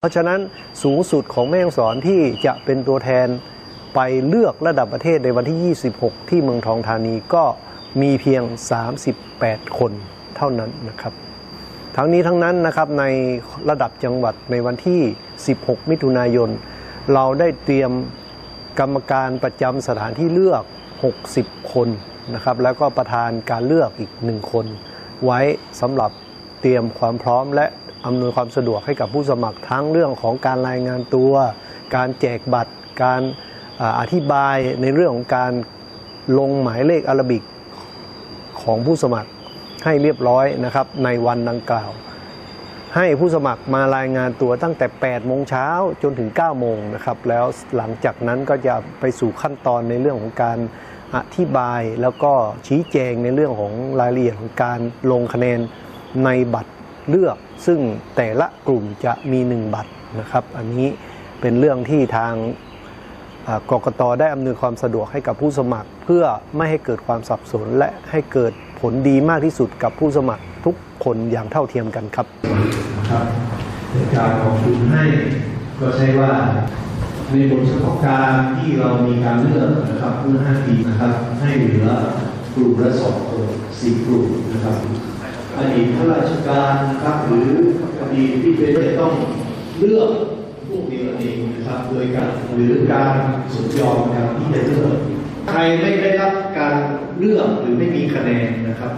เพราะฉะนั้นสูงสุดของแม่ฮ่องสอนที่จะเป็นตัวแทนไปเลือกระดับประเทศในวันที่ 26 ที่เมืองทองธานีก็มีเพียง 38 คนเท่านั้นนะครับ ทั้งนี้ทั้งนั้นนะครับในระดับจังหวัดในวันที่ 16 มิถุนายน เราได้เตรียมกรรมการประจำสถานที่เลือก 60 คนนะครับ แล้วก็ประธานการเลือกอีกหนึ่งคน ไว้สำหรับ เตรียมความพร้อมและอำนวยความสะดวกให้กับผู้สมัครทั้งเรื่องของการรายงานตัว การแจกบัตร การอธิบายในเรื่องของการลงหมายเลขอารบิกของผู้สมัครให้เรียบร้อยนะครับในวันดังกล่าว ให้ผู้สมัครมารายงานตัวตั้งแต่ 8 โมงเช้าจนถึง 9 โมงนะครับ แล้วหลังจากนั้นก็จะไปสู่ขั้นตอนในเรื่องของการอธิบายแล้วก็ชี้แจงในเรื่องของรายละเอียดของการลงคะแนน ในบัตรเลือก ซึ่งแต่ละกลุ่มจะมี 1 บัตรนะครับ อันนี้เป็นเรื่องที่ทางอ่ากกตได้อำนวยความสะดวกให้กับผู้สมัคร เพื่อไม่ให้เกิดความสับสน และให้เกิดผลดีมากที่สุดกับผู้สมัครทุกคนอย่างเท่าเทียมกันครับครับในการขอบคุณให้ก็ใช่ว่าในบทเฉพาะการที่เรามีการเลือกนะครับเมื่อ5ปีนะครับให้เหลือกลุ่มละสองคนสี่กลุ่มนะครับ อดีตข้าราชการนะครับหรืออดีที่เป็นจะต้องเลือกพวกนี้เองนะครับโดยการหรือการสมยอมการที่จะเลือกใครไม่ได้รับการเลือกหรือไม่มีคะแนนนะครับ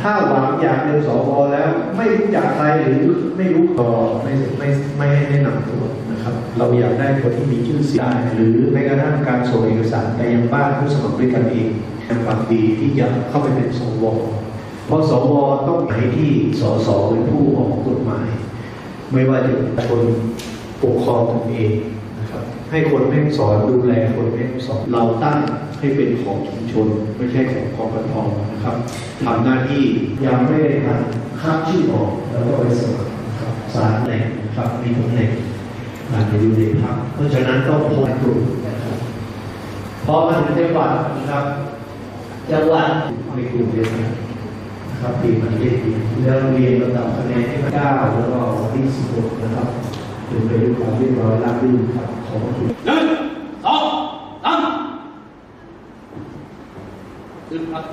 ถ้าหวังอยากเป็นสวแล้วไม่รู้จักใครหรือไม่รู้ต่อไม่ไม่ไม่ให้แนะนำตัวนะครับ เราอยากได้คนที่มีชื่อเสียงหรือแม้กระทั่งการส่งเอกสารไปยังบ้านผู้สมัครด้วยกันเองเป็นความดีที่จะเข้าไปเป็นสว เพราะสวต้องไหนที่สสเป็นผู้ออกกฎหมาย ไม่ว่าจะเป็นคนปกครองตนเองนะครับ ให้คนแม่งสอนดูแลคนแม่งสอนเราตั้งให้เป็นของชุมชน ไม่ใช่ของกกตนะครับทำหน้าที่ยังไม่ได้ทันข้ามชื่อออกแล้วก็ไปสมัครนะครับสารแหล่งนะครับมีตำแหน่งอาจจะอยู่ในพักเพราะฉะนั้นต้องโพสต์กลุ่มนะครับพอมาถึงจังหวัดนะครับจังหวัดในกลุ่มเดียวกัน ครับปีมันเลขปีแล้วเรียนระดับคะแนนที่เก้าแล้วก็วันที่สิบหกนะครับถึงไปด้วยความเรียบร้อยราบรื่นครับขอบคุณหนึ่งสองสามขึ้นครับ